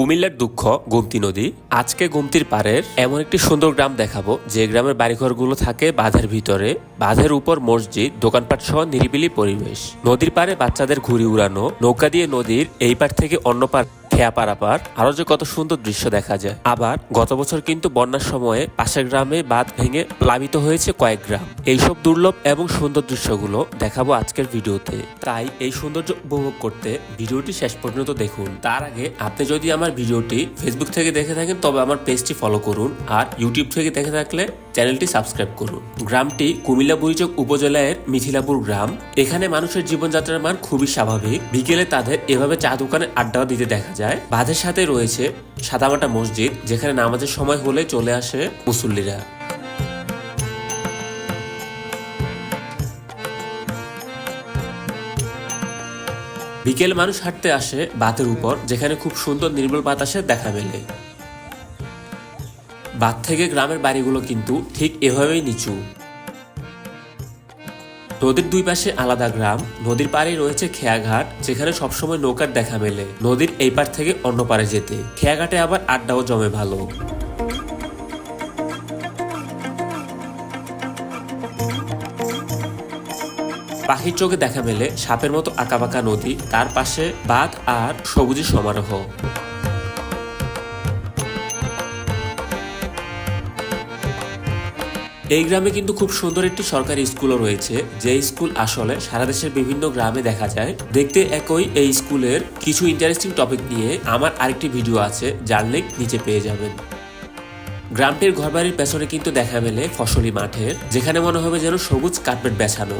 কুমিল্লার দুঃখ, গোমতী নদী। আজকে গোমতির পাড়ের এমন একটি সুন্দর গ্রাম দেখাবো, যে গ্রামের বাড়িঘরগুলো থাকে বাঁধের ভিতরে। বাঁধের উপর মসজিদ, দোকানপাট সহ নিরিবিলি পরিবেশ। নদীর পাড়ে বাচ্চাদের ঘুরি উড়ানো, নৌকা দিয়ে নদীর এই পার থেকে অন্য পার খেয়া পারাপার আরও যে কত সুন্দর দৃশ্য দেখা যায়। আবার গত বছর কিন্তু বন্যার সময়ে পাশের গ্রামে বাঁধ ভেঙে প্লাবিত হয়েছে কয়েক গ্রাম। এইসব দুর্লভ এবং সুন্দর দৃশ্যগুলো দেখাবো আজকের ভিডিওতে। তাই এই সৌন্দর্য উপভোগ করতে ভিডিওটি শেষ পর্যন্ত দেখুন। তার আগে আপনি যদি আমার ভিডিওটি ফেসবুক থেকে দেখে থাকেন, তবে আমার পেজটি ফলো করুন। আর ইউটিউব থেকে দেখে থাকলে চ্যানেলটি সাবস্ক্রাইব করুন। গ্রামটি কুমিল্লা বুড়িচক উপজেলার মিথিলাপুর গ্রাম। এখানে মানুষের জীবনযাত্রার মান খুবই স্বাভাবিক। বিকেলে তাদের এভাবে চা দোকানে আড্ডা দিতে দেখা যায়। বাঁধের সাথে রয়েছে সাদামাটা মসজিদ, যেখানে নামাজের সময় হলে চলে আসে মুসল্লিরা। বিকেল মানুষ হাঁটতে আসে বাতের উপর, যেখানে খুব সুন্দর নির্মল বাতাসে দেখা মেলে। বাদ থেকে গ্রামের বাড়িগুলো কিন্তু ঠিক এভাবেই নিচু। নদীর দুই পাশে আলাদা গ্রাম, নদীর পাড়ে রয়েছে খেয়াঘাট, যেখানে সবসময় নৌকার দেখা মেলে। নদীর এই পার থেকে অন্য পারে যেতে। খেয়াঘাটে আবার আড্ডাও জমে ভালো। পাখির চোখে দেখা মেলে সাপের মতো আঁকাবাঁকা নদী, তার পাশে বাঁধ আর সবুজের সমারোহ। এই গ্রামে কিন্তু খুব সুন্দর একটি সরকারি স্কুলও রয়েছে। যে স্কুল আসলে সারা দেশের বিভিন্ন গ্রামে দেখা যায়। দেখতে একই এই স্কুলের কিছু ইন্টারেস্টিং টপিক নিয়ে আমার আরেকটি ভিডিও আছে, যার লিঙ্ক নিচে পেয়ে যাবেন। গ্রামটির ঘরবাড়ির পেছনে কিন্তু দেখা মেলে ফসলি মাঠের, যেখানে মনে হবে যেন সবুজ কার্পেট বেছানো।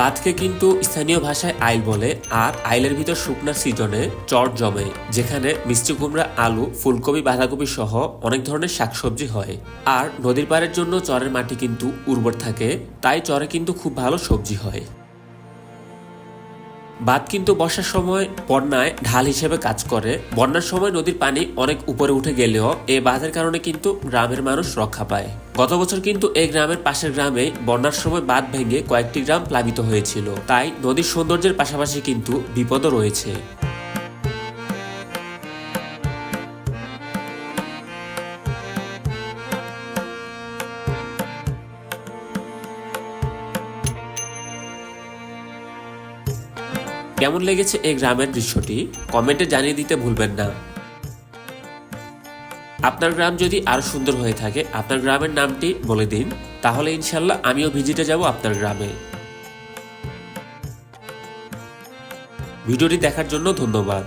বাঁধকে কিন্তু স্থানীয় ভাষায় আইল বলে, আর আইলের ভিতর শুকনা সিজনে চর জমে, যেখানে মিষ্টি কুমড়া, আলু, ফুলকপি, বাঁধাকপি সহ অনেক ধরনের শাকসবজি হয়। আর নদীর পাড়ের জন্য চরের মাটি কিন্তু উর্বর থাকে, তাই চরে কিন্তু খুব ভালো সবজি হয়। বাঁধ কিন্তু বর্ষার সময় বন্যায় ঢাল হিসেবে কাজ করে। বন্যার সময় নদীর পানি অনেক উপরে উঠে গেলেও এই বাঁধের কারণে কিন্তু গ্রামের মানুষ রক্ষা পায়। গত বছর কিন্তু এই গ্রামের পাশের গ্রামে বন্যার সময় বাঁধ ভেঙে কয়েকটি গ্রাম প্লাবিত হয়েছিল। তাই নদীর সৌন্দর্যের পাশাপাশি কিন্তু বিপদও রয়েছে। কেমন লেগেছে এই গ্রামের দৃশ্যটি? কমেন্টে জানিয়ে দিতে ভুলবেন না। আপনার গ্রাম যদি আরও সুন্দর হয়ে থাকে, আপনার গ্রামের নামটি বলে দিন। তাহলে ইনশাল্লাহ আমিও ভিজিটে যাব আপনার গ্রামে। ভিডিওটি দেখার জন্য ধন্যবাদ।